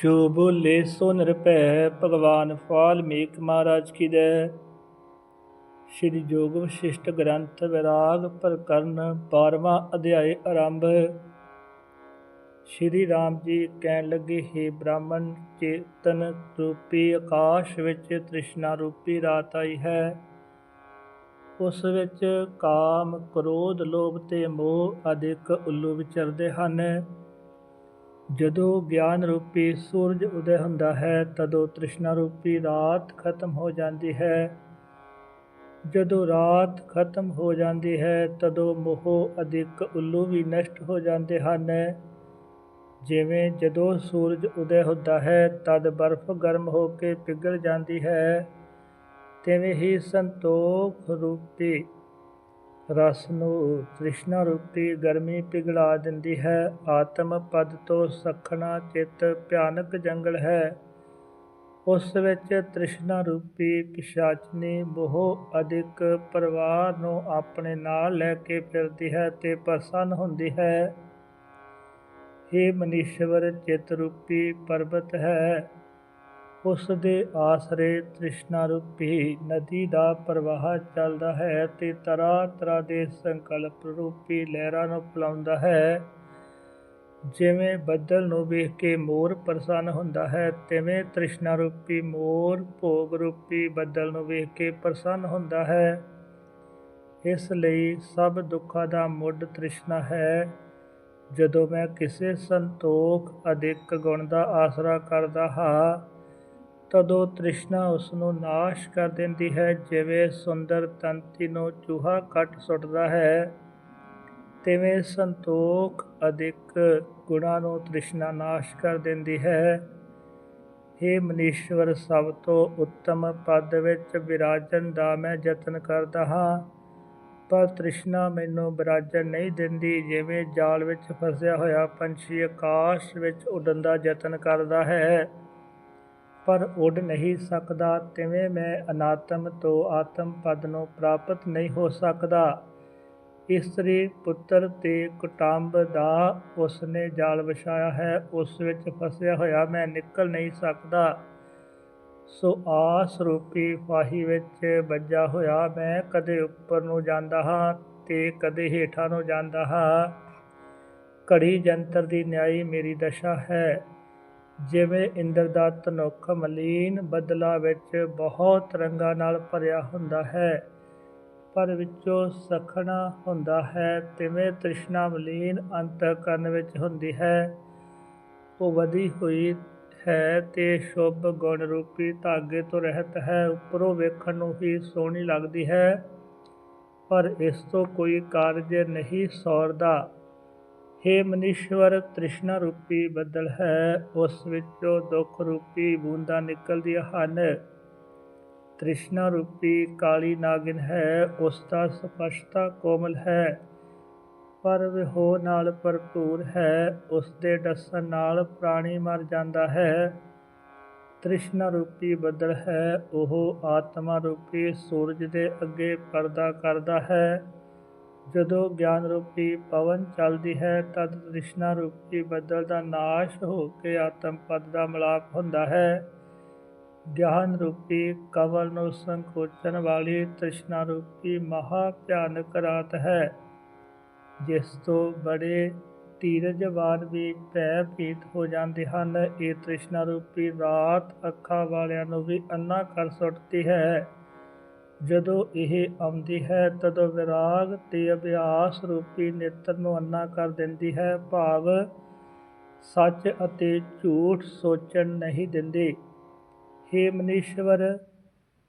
ਜੋ ਬੋਲੇ ਸੋ ਨਿਰਭੈ ਭਗਵਾਨ ਵਾਲਮੀਕ ਮਹਾਰਾਜ ਕੀ ਜੈ ਸ਼੍ਰੀ ਜੋਗ ਵਸ਼ਿਸ਼ਟ ਗ੍ਰੰਥ ਵਿਰਾਗ ਪ੍ਰਕਰਨ 12ਵਾਂ ਅਧਿਆਇ ਆਰੰਭ। ਸ਼੍ਰੀ ਰਾਮ ਜੀ ਕਹਿਣ ਲੱਗੇ हे ਬ੍ਰਾਹਮਣ, ਚੇਤਨ ਰੂਪੀ ਆਕਾਸ਼ ਵਿੱਚ ਤ੍ਰਿਸ਼ਨਾ ਰੂਪੀ ਰਾਤ ਆਈ ਹੈ। ਉਸ ਵਿੱਚ ਕਾਮ, ਕ੍ਰੋਧ, ਲੋਭ ਤੇ ਮੋਹ ਆਦਿਕ ਉੱਲੂ ਵਿਚਰਦੇ ਹਨ। ਜਦੋਂ ਗਿਆਨ ਰੂਪੀ ਸੂਰਜ ਉਦੈ ਹੁੰਦਾ ਹੈ, ਤਦੋਂ ਤ੍ਰਿਸ਼ਨਾ ਰੂਪੀ ਰਾਤ ਖਤਮ ਹੋ ਜਾਂਦੀ ਹੈ। ਜਦੋਂ ਰਾਤ ਖਤਮ ਹੋ ਜਾਂਦੀ ਹੈ, ਤਦੋਂ ਮੋਹ ਅਧਿਕ ਉੱਲੂ ਵੀ ਨਸ਼ਟ ਹੋ ਜਾਂਦੇ ਹਨ। ਜਿਵੇਂ ਜਦੋਂ ਸੂਰਜ ਉਦੈ ਹੁੰਦਾ ਹੈ, ਤਦ ਬਰਫ਼ ਗਰਮ ਹੋ ਕੇ ਪਿਘਲ ਜਾਂਦੀ ਹੈ, ਤਿਵੇਂ ਹੀ ਸੰਤੋਖ ਰੂਪੀ ਰਸ ਨੂੰ ਤ੍ਰਿਸ਼ਨਾ ਰੂਪੀ ਗਰਮੀ ਪਿਘਲਾ ਦਿੰਦੀ ਹੈ। ਆਤਮ ਪਦ ਤੋਂ ਸਖਣਾ ਚਿੱਤ ਭਿਆਨਕ ਜੰਗਲ ਹੈ। ਉਸ ਵਿੱਚ ਤ੍ਰਿਸ਼ਨਾ ਰੂਪੀ ਪਿਸ਼ਾਚਨੀ ਬਹੁ ਅਧਿਕ ਪਰਿਵਾਰ ਨੂੰ ਆਪਣੇ ਨਾਲ ਲੈ ਕੇ ਫਿਰਦੀ ਹੈ ਤੇ ਪ੍ਰਸੰਨ ਹੁੰਦੀ ਹੈ। ਇਹ ਮਨੀਸ਼ਵਰ, ਚਿਤ ਰੂਪੀ ਪਰਬਤ ਹੈ। ਉਸ ਦੇ ਆਸਰੇ ਤ੍ਰਿਸ਼ਨਾ ਰੂਪੀ ਨਦੀ ਦਾ ਪ੍ਰਵਾਹ ਚੱਲਦਾ ਹੈ ਤੇ ਤਰ੍ਹਾਂ ਤਰ੍ਹਾਂ ਦੇ ਸੰਕਲਪ ਰੂਪੀ ਲਹਿਰਾਂ ਨੂੰ ਪਲਾਉਂਦਾ ਹੈ। ਜਿਵੇਂ ਬੱਦਲ ਨੂੰ ਵੇਖ ਕੇ ਮੋਰ ਪ੍ਰਸੰਨ ਹੁੰਦਾ ਹੈ, ਤਿਵੇਂ ਤ੍ਰਿਸ਼ਨਾ ਰੂਪੀ ਮੋਰ ਭੋਗ ਰੂਪੀ ਬੱਦਲ ਨੂੰ ਵੇਖ ਕੇ ਪ੍ਰਸੰਨ ਹੁੰਦਾ ਹੈ। ਇਸ ਲਈ ਸਭ ਦੁੱਖਾਂ ਦਾ ਮੁੱਢ ਤ੍ਰਿਸ਼ਨਾ ਹੈ। ਜਦੋਂ ਮੈਂ ਕਿਸੇ ਸੰਤੋਖ ਅਧਿਕ ਗੁਣ ਦਾ ਆਸਰਾ ਕਰਦਾ ਹਾਂ ਤਦੋਂ ਤ੍ਰਿਸ਼ਨਾ ਉਸ ਨੂੰ ਨਾਸ਼ ਕਰ ਦਿੰਦੀ ਹੈ, ਜਿਵੇਂ ਸੁੰਦਰ ਤੰਤੀ ਨੂੰ ਚੂਹਾ ਕੱਟ ਸੁੱਟਦਾ ਹੈ। ਤਿਵੇਂ ਸੰਤੋਖ ਅਧਿਕ ਗੁਣਾ ਨੂੰ ਤ੍ਰਿਸ਼ਨਾ ਨਾਸ਼ ਕਰ ਦਿੰਦੀ ਹੈ। हे ਮਨੀਸ਼ਵਰ, ਸਭ ਤੋਂ ਉੱਤਮ ਪਦ ਵਿੱਚ ਵਿਰਾਜਨ ਦਾ ਮੈਂ ਯਤਨ ਕਰਦਾ ਹਾਂ, ਪਰ ਤ੍ਰਿਸ਼ਨਾ ਮੈਨੂੰ ਵਿਰਾਜਨ ਨਹੀਂ ਦਿੰਦੀ। ਜਿਵੇਂ ਜਾਲ ਵਿੱਚ ਫਸਿਆ ਹੋਇਆ ਪੰਛੀ ਆਕਾਸ਼ ਵਿੱਚ ਉੱਡਣ ਦਾ ਯਤਨ ਕਰਦਾ ਹੈ ਪਰ ਉੱਡ ਨਹੀਂ ਸਕਦਾ, ਤਿਵੇਂ ਮੈਂ ਅਨਾਤਮ ਤੋਂ ਆਤਮ ਪਦ ਨੂੰ ਪ੍ਰਾਪਤ ਨਹੀਂ ਹੋ ਸਕਦਾ। ਇਸਤਰੀ ਪੁੱਤਰ ਤੇ ਕੁਟੰਬ ਦਾ ਉਸ ਨੇ ਜਾਲ ਵਿਛਾਇਆ ਹੈ, ਉਸ ਵਿੱਚ ਫਸਿਆ ਹੋਇਆ ਮੈਂ ਨਿਕਲ ਨਹੀਂ ਸਕਦਾ। ਸੋ ਆਸ ਰੂਪੀ ਫਾਹੀ ਵਿੱਚ ਵੱਜਾ ਹੋਇਆ ਮੈਂ ਕਦੇ ਉੱਪਰ ਨੂੰ ਜਾਂਦਾ ਹਾਂ ਤੇ ਕਦੇ ਹੇਠਾਂ ਨੂੰ ਜਾਂਦਾ ਹਾਂ। ਘੜੀ ਜੰਤਰ ਦੀ ਨਿਆਈ ਮੇਰੀ ਦਸ਼ਾ ਹੈ। ਜਿਵੇਂ ਇੰਦਰ ਦਾ ਧਨੁੱਖ ਮਲੀਨ ਬਦਲਾ ਵਿੱਚ ਬਹੁਤ ਰੰਗਾਂ ਨਾਲ ਭਰਿਆ ਹੁੰਦਾ ਹੈ, ਪਰ ਵਿੱਚੋਂ ਸਖਣਾ ਹੁੰਦਾ ਹੈ, ਤਿਵੇਂ ਤ੍ਰਿਸ਼ਨਾ ਮਲੀਨ ਅੰਤਕਰਨ ਵਿੱਚ ਹੁੰਦੀ ਹੈ। ਉਹ ਵਧੀ ਹੋਈ ਹੈ ਤੇ ਸ਼ੁਭ ਗੁਣ ਰੂਪੀ ਧਾਗੇ ਤੋਂ ਰਹਿਤ ਹੈ, ਉੱਪਰੋਂ ਵੇਖਣ ਨੂੰ ਹੀ ਸੋਹਣੀ ਲੱਗਦੀ ਹੈ, ਪਰ ਇਸ ਤੋਂ ਕੋਈ ਕਾਰਜ ਨਹੀਂ ਸੌਰਦਾ। ਹੇ ਮਨੀਸ਼ਵਰ, ਤ੍ਰਿਸ਼ਨਾ ਰੂਪੀ ਬੱਦਲ ਹੈ, ਉਸ ਵਿੱਚੋਂ ਦੁੱਖ ਰੂਪੀ ਬੂੰਦਾਂ ਨਿਕਲਦੀਆਂ ਹਨ। ਤ੍ਰਿਸ਼ਨਾ ਰੂਪੀ ਕਾਲੀ ਨਾਗਿਨ ਹੈ, ਉਸ ਦਾ ਸਪਸ਼ਟਤਾ ਕੋਮਲ ਹੈ। ਪਰ ਵਿਹੋ ਨਾਲ ਭਰਪੂਰ ਹੈ, ਉਸ ਦੇ ਡਸਣ ਨਾਲ ਪ੍ਰਾਣੀ ਮਰ ਜਾਂਦਾ ਹੈ। ਤ੍ਰਿਸ਼ਨਾ ਰੂਪੀ ਬੱਦਲ ਹੈ, ਉਹ ਆਤਮਾ ਰੂਪੀ ਸੂਰਜ ਦੇ ਅੱਗੇ ਪਰਦਾ ਕਰਦਾ ਹੈ। ਜਦੋਂ ਗਿਆਨ ਰੂਪੀ ਪਵਨ ਚੱਲਦੀ ਹੈ, ਤਦ ਤ੍ਰਿਸ਼ਨਾ ਰੂਪੀ ਬੱਦਲ ਦਾ ਨਾਸ਼ ਹੋ ਕੇ ਆਤਮ ਪਦ ਦਾ ਮਲਾਪ ਹੁੰਦਾ ਹੈ। ਗਿਆਨ ਰੂਪੀ ਕਵਲ ਨੂੰ ਸੰਕੋਚਨ ਵਾਲੀ ਤ੍ਰਿਸ਼ਨਾ ਰੂਪੀ ਮਹਾ ਭਿਆਨਕ ਰਾਤ ਹੈ, ਜਿਸ ਤੋਂ ਬੜੇ ਧੀਰਜਵਾਨ ਵੀ ਭੈ ਭੀਤ ਹੋ ਜਾਂਦੇ ਹਨ। ਇਹ ਤ੍ਰਿਸ਼ਨਾ ਰੂਪੀ ਰਾਤ ਅੱਖਾਂ ਵਾਲਿਆਂ ਨੂੰ ਵੀ ਅੰਨਾ ਕਰ ਸੁੱਟਦੀ ਹੈ। ਜਦੋਂ ਇਹ ਆਉਂਦੀ ਹੈ ਤਦੋਂ ਵਿਰਾਗ ਤੇ ਅਭਿਆਸ ਰੂਪੀ ਨੇਤਰ ਨੂੰ ਅੰਨਾ ਕਰ ਦਿੰਦੀ ਹੈ। ਭਾਵ ਸੱਚ ਅਤੇ ਝੂਠ ਸੋਚਣ ਨਹੀਂ ਦਿੰਦੀ। ਹੇ ਮਨੀਸ਼ਵਰ,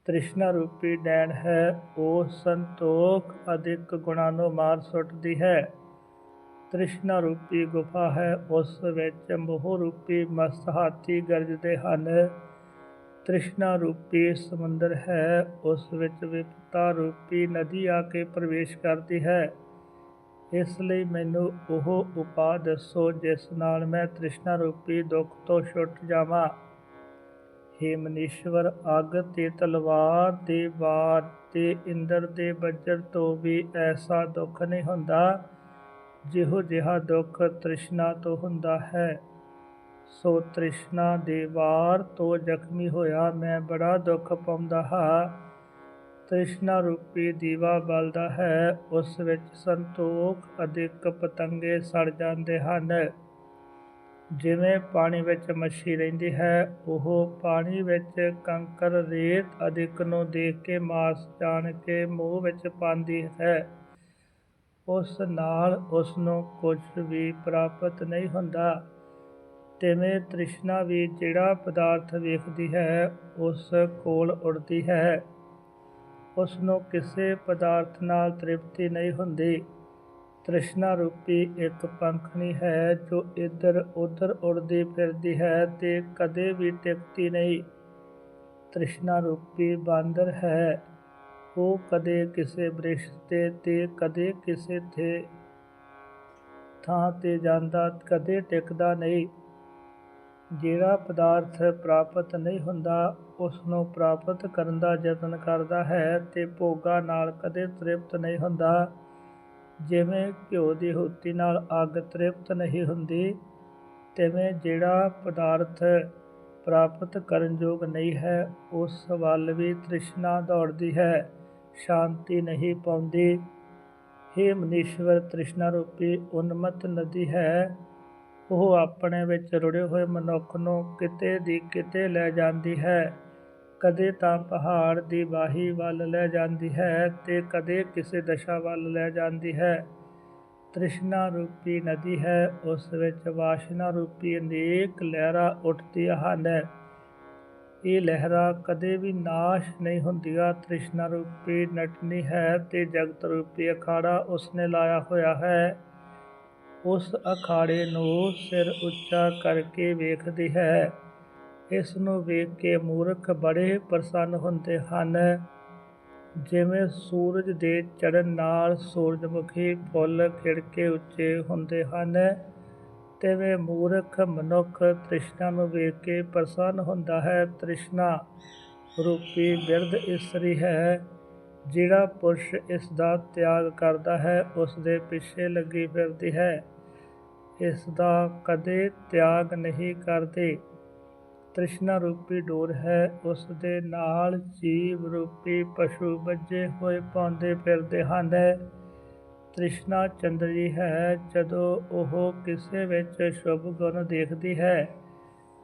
ਤ੍ਰਿਸ਼ਨਾ ਰੂਪੀ ਡੈਣ ਹੈ ਉਹ ਸੰਤੋਖ ਅਧਿਕ ਗੁਣਾਂ ਨੂੰ ਮਾਰ ਸੁੱਟਦੀ ਹੈ। ਤ੍ਰਿਸ਼ਨਾ ਰੂਪੀ ਗੁਫਾ ਹੈ, ਉਸ ਵਿੱਚ ਮੋਹ ਰੂਪੀ ਮਸਤ ਹਾਥੀ ਗਰਜਦੇ ਹਨ। ਤ੍ਰਿਸ਼ਨਾ ਰੂਪੀ ਸਮੁੰਦਰ ਹੈ, ਉਸ ਵਿੱਚ ਵਿਪਤਾ ਰੂਪੀ ਨਦੀ ਆ ਕੇ ਪ੍ਰਵੇਸ਼ ਕਰਦੀ ਹੈ। ਇਸ ਲਈ ਮੈਨੂੰ ਉਹ ਉਪਾਅ ਦੱਸੋ, ਜਿਸ ਨਾਲ ਮੈਂ ਤ੍ਰਿਸ਼ਨਾ ਰੂਪੀ ਦੁੱਖ ਤੋਂ ਛੁੱਟ ਜਾਵਾਂ। हे ਮਨੀਸ਼ਵਰ, ਅਗ ਤੇ ਤਲਵਾਰ ਦੇ ਵਾਰ ਤੇ ਇੰਦਰ ਦੇ ਬੱਜਰ ਤੋਂ ਵੀ ਐਸਾ ਦੁੱਖ ਨਹੀਂ ਹੁੰਦਾ, ਜਿਹੋ ਜਿਹਾ ਦੁੱਖ ਤ੍ਰਿਸ਼ਨਾ ਤੋਂ ਹੁੰਦਾ ਹੈ। ਸੋ ਤ੍ਰਿਸ਼ਨਾ ਦੇ ਵਾਰ ਤੋਂ ਜ਼ਖਮੀ ਹੋਇਆ, ਮੈਂ ਬੜਾ ਦੁੱਖ ਪਾਉਂਦਾ ਹਾਂ। ਤ੍ਰਿਸ਼ਨਾ ਰੂਪੀ ਦੀਵਾ ਬਲਦਾ ਹੈ, ਉਸ ਵਿੱਚ ਸੰਤੋਖ ਅਧਿਕ ਪਤੰਗੇ ਸੜ ਜਾਂਦੇ ਹਨ। ਜਿਵੇਂ ਪਾਣੀ ਵਿੱਚ ਮੱਛੀ ਰਹਿੰਦੀ ਹੈ, ਉਹ ਪਾਣੀ ਵਿੱਚ ਕੰਕਰ, ਰੇਤ ਅਧਿਕ ਨੂੰ ਦੇਖ ਕੇ ਮਾਸ ਜਾਣ ਕੇ ਮੂੰਹ ਵਿੱਚ ਪਾਉਂਦੀ ਹੈ। ਉਸ ਨਾਲ ਉਸ ਨੂੰ ਕੁਝ ਵੀ ਪ੍ਰਾਪਤ ਨਹੀਂ ਹੁੰਦਾ। ਤਿਵੇਂ ਤ੍ਰਿਸ਼ਨਾ ਵੀ ਜਿਹੜਾ ਪਦਾਰਥ ਵੇਖਦੀ ਹੈ, ਉਸ ਕੋਲ ਉੜਦੀ ਹੈ। ਉਸ ਨੂੰ ਕਿਸੇ ਪਦਾਰਥ ਨਾਲ ਤ੍ਰਿਪਤੀ ਨਹੀਂ ਹੁੰਦੀ। ਤ੍ਰਿਸ਼ਨਾ ਰੂਪੀ ਇੱਕ ਪੰਖਣੀ ਹੈ, ਜੋ ਇੱਧਰ ਉੱਧਰ ਉੜਦੀ ਫਿਰਦੀ ਹੈ ਤੇ ਕਦੇ ਵੀ ਟਿਕਦੀ ਨਹੀਂ। ਤ੍ਰਿਸ਼ਨਾ ਰੂਪੀ ਬਾਂਦਰ ਹੈ। ਉਹ ਕਦੇ ਕਿਸੇ ਬ੍ਰਿਸ਼ ਤੇ ਤੇ ਕਦੇ ਕਿਸੇ ਤੇ ਥਾਂ ਤੇ ਜਾਂਦਾ, ਕਦੇ ਟਿਕਦਾ ਨਹੀਂ। ਜਿਹੜਾ ਪਦਾਰਥ ਪ੍ਰਾਪਤ ਨਹੀਂ ਹੁੰਦਾ ਉਸ ਨੂੰ ਪ੍ਰਾਪਤ ਕਰਨ ਦਾ ਯਤਨ ਕਰਦਾ ਹੈ ਤੇ ਭੋਗਾਂ ਨਾਲ ਕਦੇ ਤ੍ਰਿਪਤ ਨਹੀਂ ਹੁੰਦਾ। ਜਿਵੇਂ ਘਿਓ ਦੀ ਹੁੱਤੀ ਨਾਲ ਅੱਗ ਤ੍ਰਿਪਤ ਨਹੀਂ ਹੁੰਦੀ, ਤਿਵੇਂ ਜਿਹੜਾ ਪਦਾਰਥ ਪ੍ਰਾਪਤ ਕਰਨ ਯੋਗ ਨਹੀਂ ਹੈ, ਉਸ ਵੱਲ ਵੀ ਤ੍ਰਿਸ਼ਨਾ ਦੌੜਦੀ ਹੈ, ਸ਼ਾਂਤੀ ਨਹੀਂ ਪਾਉਂਦੀ। ਹੇ ਮਨੀਸ਼ਵਰ, ਤ੍ਰਿਸ਼ਨਾ ਰੂਪੀ ਉਨਮਤ ਨਦੀ ਹੈ। ਉਹ ਆਪਣੇ ਵਿੱਚ ਰੁੜੇ ਹੋਏ ਮਨੁੱਖ ਨੂੰ ਕਿਤੇ ਦੀ ਕਿਤੇ ਲੈ ਜਾਂਦੀ ਹੈ। ਕਦੇ ਤਾਂ ਪਹਾੜ ਦੀ ਬਾਹੀ ਵੱਲ ਲੈ ਜਾਂਦੀ ਹੈ ਤੇ ਕਦੇ ਕਿਸੇ ਦਸ਼ਾ ਵੱਲ ਲੈ ਜਾਂਦੀ ਹੈ। ਤ੍ਰਿਸ਼ਨਾ ਰੂਪੀ ਨਦੀ ਹੈ, ਉਸ ਵਿੱਚ ਵਾਸ਼ਨਾ ਰੂਪੀ ਅਨੇਕ ਲਹਿਰਾਂ ਉੱਠਦੀਆਂ ਹਨ। ਇਹ ਲਹਿਰਾਂ ਕਦੇ ਵੀ ਨਾਸ਼ ਨਹੀਂ ਹੁੰਦੀਆਂ। ਤ੍ਰਿਸ਼ਨਾ ਰੂਪੀ ਨਟਨੀ ਹੈ ਤੇ ਜਗਤ ਰੂਪੀ ਅਖਾੜਾ ਉਸਨੇ ਲਾਇਆ ਹੋਇਆ ਹੈ। ਉਸ ਅਖਾੜੇ ਨੂੰ ਸਿਰ ਉੱਚਾ ਕਰਕੇ ਵੇਖਦੀ ਹੈ। ਇਸ ਨੂੰ ਵੇਖ ਕੇ ਮੂਰਖ ਬੜੇ ਪ੍ਰਸੰਨ ਹੁੰਦੇ ਹਨ। ਜਿਵੇਂ ਸੂਰਜ ਦੇ ਚੜ੍ਹਨ ਨਾਲ ਸੂਰਜਮੁਖੀ ਫੁੱਲ ਖਿੜ ਕੇ ਉੱਚੇ ਹੁੰਦੇ ਹਨ, ਤਿਵੇਂ ਮੂਰਖ ਮਨੁੱਖ ਤ੍ਰਿਸ਼ਨਾ ਨੂੰ ਵੇਖ ਕੇ ਪ੍ਰਸੰਨ ਹੁੰਦਾ ਹੈ। ਤ੍ਰਿਸ਼ਨਾ ਰੂਪੀ ਬਿਰਧ ਇਸਤਰੀ ਹੈ, ਜਿਹੜਾ ਪੁਰਸ਼ ਇਸ ਦਾ ਤਿਆਗ ਕਰਦਾ ਹੈ, ਉਸ ਦੇ ਪਿੱਛੇ ਲੱਗੀ ਫਿਰਦੀ ਹੈ। ਇਸ ਦਾ ਕਦੇ ਤਿਆਗ ਨਹੀਂ ਕਰਦੇ। ਤ੍ਰਿਸ਼ਨਾ ਰੂਪੀ ਡੋਰ ਹੈ, ਉਸ ਦੇ ਨਾਲ ਜੀਵ ਰੂਪੀ ਪਸ਼ੂ ਵੱਜੇ ਹੋਏ ਪਾਉਂਦੇ ਫਿਰਦੇ ਹਨ। ਤ੍ਰਿਸ਼ਨਾ ਚੰਦਰੀ ਹੈ, ਜਦੋਂ ਉਹ ਕਿਸੇ ਵਿੱਚ ਸ਼ੁਭ ਗੁਣ ਦੇਖਦੀ ਹੈ,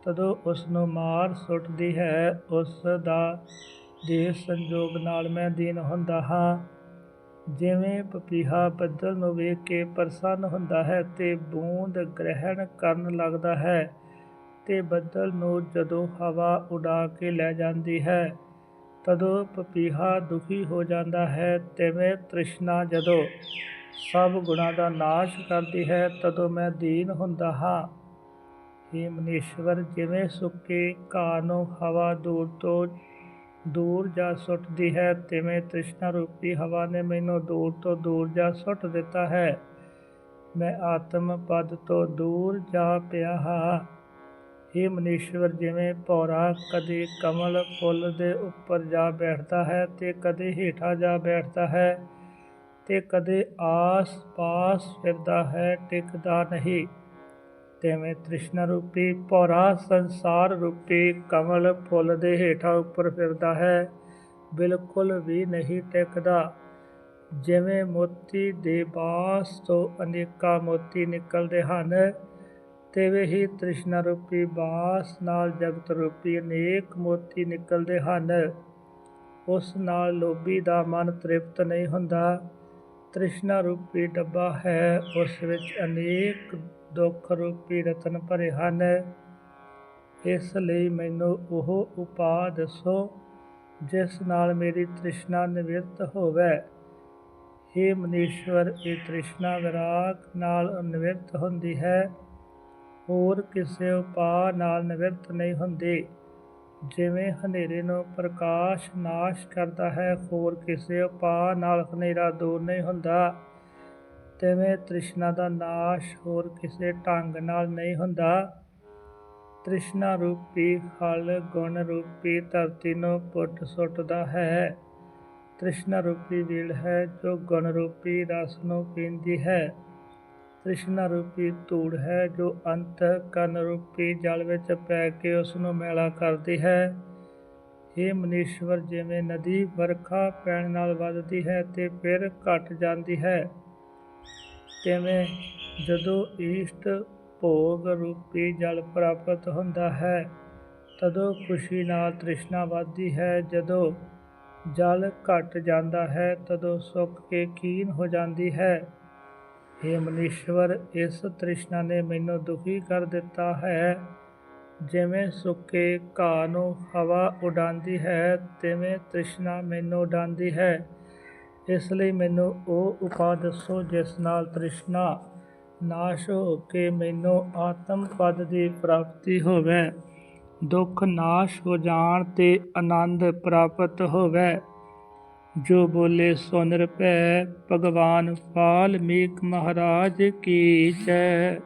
ਤਦੋਂ ਉਸ ਨੂੰ ਮਾਰ ਸੁੱਟਦੀ ਹੈ। ਉਸ ਦਾ ਦੇਹ ਸੰਜੋਗ ਨਾਲ ਮੈਂ ਦੀਨ ਹੁੰਦਾ ਹਾਂ। ਜਿਵੇਂ ਪਪੀਹਾ ਬੱਦਲ ਨੂੰ ਵੇਖ ਕੇ ਪ੍ਰਸੰਨ ਹੁੰਦਾ ਹੈ ਤੇ ਬੂੰਦ ਗ੍ਰਹਿਣ ਕਰਨ ਲੱਗਦਾ ਹੈ ਤੇ ਬੱਦਲ ਨੂੰ ਜਦੋਂ ਹਵਾ ਉਡਾ ਕੇ ਲੈ ਜਾਂਦੀ ਹੈ, ਤਦੋਂ ਪਪੀਹਾ ਦੁਖੀ ਹੋ ਜਾਂਦਾ ਹੈ। ਤਿਵੇਂ ਤ੍ਰਿਸ਼ਨਾ ਜਦੋਂ ਸਭ ਗੁਣਾਂ ਦਾ ਨਾਸ਼ ਕਰਦੀ ਹੈ, ਤਦੋਂ ਮੈਂ ਦੀਨ ਹੁੰਦਾ ਹਾਂ। हे ਮਨੀਸ਼ਵਰ ਜਿਵੇਂ ਸੁੱਕੇ ਘਾਹ ਨੂੰ ਹਵਾ ਦੂਰ ਤੋਂ ਦੂਰ ਜਾ ਸੁੱਟਦੀ ਹੈ, ਤਿਵੇਂ ਤ੍ਰਿਸ਼ਨਾ ਰੂਪੀ ਹਵਾ ਨੇ ਮੈਨੂੰ ਦੂਰ ਤੋਂ ਦੂਰ ਜਾ ਸੁੱਟ ਦਿੱਤਾ ਹੈ। ਮੈਂ ਆਤਮ ਪਦ ਤੋਂ ਦੂਰ ਜਾ ਪਿਆ ਹਾਂ। ਇਹ ਮਨੀਸ਼ਵਰ, ਜਿਵੇਂ ਭੌਰਾ ਕਦੇ ਕਮਲ ਫੁੱਲ ਦੇ ਉੱਪਰ ਜਾ ਬੈਠਦਾ ਹੈ, ਤੇ ਕਦੇ ਹੇਠਾਂ ਜਾ ਬੈਠਦਾ ਹੈ, ਤੇ ਕਦੇ ਆਸ-ਪਾਸ ਫਿਰਦਾ ਹੈ, ਟਿਕਦਾ ਨਹੀਂ। ਤਿਵੇਂ ਤ੍ਰਿਸ਼ਨਾ ਰੂਪੀ, ਭੌਰਾ ਸੰਸਾਰ ਰੂਪੀ, ਕਮਲ ਫੁੱਲ ਦੇ ਹੇਠਾਂ ਉੱਪਰ ਫਿਰਦਾ ਹੈ, ਬਿਲਕੁਲ ਵੀ ਨਹੀਂ ਟਿਕਦਾ। ਜਿਵੇਂ ਮੋਤੀ ਦੇ ਬਾਸ ਤੋਂ ਅਨੇਕਾਂ ਮੋਤੀ ਨਿਕਲਦੇ ਹਨ, ਤਿਵੇਂ ਹੀ ਤ੍ਰਿਸ਼ਨਾ ਰੂਪੀ ਬਾਸ ਨਾਲ ਜਗਤ ਰੂਪੀ ਅਨੇਕ ਮੋਤੀ ਨਿਕਲਦੇ ਹਨ। ਉਸ ਨਾਲ ਲੋਭੀ ਦਾ ਮਨ ਤ੍ਰਿਪਤ ਨਹੀਂ ਹੁੰਦਾ। ਤ੍ਰਿਸ਼ਨਾ ਰੂਪੀ ਡੱਬਾ ਹੈ, ਉਸ ਵਿੱਚ ਅਨੇਕ ਦੁੱਖ ਰੂਪੀ ਰਤਨ ਭਰੇ ਹਨ। ਇਸ ਲਈ ਮੈਨੂੰ ਉਹ ਉਪਾਅ ਦੱਸੋ, ਜਿਸ ਨਾਲ ਮੇਰੀ ਤ੍ਰਿਸ਼ਨਾ ਨਿਵਰਤ ਹੋਵੇ। हे ਮਨੀਸ਼ਵਰ, ਇਹ ਤ੍ਰਿਸ਼ਨਾ ਵਿਰਾਗ ਨਾਲ ਨਿਵਰਤ ਹੁੰਦੀ ਹੈ। ਹੋਰ ਕਿਸੇ ਉਪਾਅ ਨਾਲ ਨਿਵਰਤ ਨਹੀਂ ਹੁੰਦੀ। ਜਿਵੇਂ ਹਨੇਰੇ ਨੂੰ ਪ੍ਰਕਾਸ਼ ਨਾਸ਼ ਕਰਦਾ ਹੈ, ਹੋਰ ਕਿਸੇ ਉਪਾਅ ਨਾਲ ਹਨੇਰਾ ਦੂਰ ਨਹੀਂ ਹੁੰਦਾ। ਤਿਵੇਂ ਤ੍ਰਿਸ਼ਨਾ ਦਾ ਨਾਸ਼ ਹੋਰ ਕਿਸੇ ਢੰਗ ਨਾਲ ਨਹੀਂ ਹੁੰਦਾ। ਤ੍ਰਿਸ਼ਨਾ ਰੂਪੀ ਹਲ ਗੁਣ ਰੂਪੀ ਧਰਤੀ ਨੂੰ ਪੁੱਟ ਸੁੱਟਦਾ ਹੈ। ਤ੍ਰਿਸ਼ਨਾ ਰੂਪੀ ਵੀਲ ਹੈ ਜੋ ਗੁਣ ਰੂਪੀ ਰਸ ਨੂੰ ਪੀਂਦੀ ਹੈ। ਤ੍ਰਿਸ਼ਨਾ ਰੂਪੀ ਧੂੜ ਹੈ ਜੋ ਅੰਤ ਕਰਨ ਰੂਪੀ ਜਲ ਵਿੱਚ ਪੈ ਕੇ ਉਸ ਨੂੰ ਮੈਲਾ ਕਰਦੀ ਹੈ। ਇਹ ਮਨੀਸ਼ਵਰ, ਜਿਵੇਂ ਨਦੀ ਵਰਖਾ ਪੈਣ ਨਾਲ ਵੱਧਦੀ ਹੈ ਤੇ ਫਿਰ ਘਟ ਜਾਂਦੀ ਹੈ। ਕਿਵੇਂ? ਜਦੋਂ ਈਸ਼ਟ ਭੋਗ ਰੂਪੀ ਜਲ ਪ੍ਰਾਪਤ ਹੁੰਦਾ ਹੈ, ਤਦੋਂ ਖੁਸ਼ੀ ਨਾਲ ਤ੍ਰਿਸ਼ਨਾ ਵੱਧਦੀ ਹੈ। ਜਦੋਂ ਜਲ ਘਟ ਜਾਂਦਾ ਹੈ, ਤਦੋਂ ਸੁੱਕ ਕੇ ਕੀਨ ਹੋ ਜਾਂਦੀ ਹੈ। ਹੇ ਮਨੀਸ਼ਵਰ, ਇਸ ਤ੍ਰਿਸ਼ਨਾ ਨੇ ਮੈਨੂੰ ਦੁਖੀ ਕਰ ਦਿੱਤਾ ਹੈ। ਜਿਵੇਂ ਸੁੱਕੇ ਘਾਹ ਨੂੰ ਹਵਾ ਉਡਾਉਂਦੀ ਹੈ, ਤਿਵੇਂ ਤ੍ਰਿਸ਼ਨਾ ਮੈਨੂੰ ਉਡਾਉਂਦੀ ਹੈ। ਇਸ ਲਈ ਮੈਨੂੰ ਉਹ ਉਪਾਅ ਦੱਸੋ ਜਿਸ ਨਾਲ ਤ੍ਰਿਸ਼ਨਾ ਨਾਸ਼ ਹੋ ਕੇ ਮੈਨੂੰ ਆਤਮ ਪਦ ਦੀ ਪ੍ਰਾਪਤੀ ਹੋਵੇ, ਦੁੱਖ ਨਾਸ਼ ਹੋ ਜਾਣ ਤੇ ਆਨੰਦ ਪ੍ਰਾਪਤ ਹੋਵੇ। ਜੋ ਬੋਲੇ ਸੋ ਨਿਰਭੈ ਭਗਵਾਨ ਵਾਲਮੀਕ ਮਹਾਰਾਜ ਕੀ ਜੈ।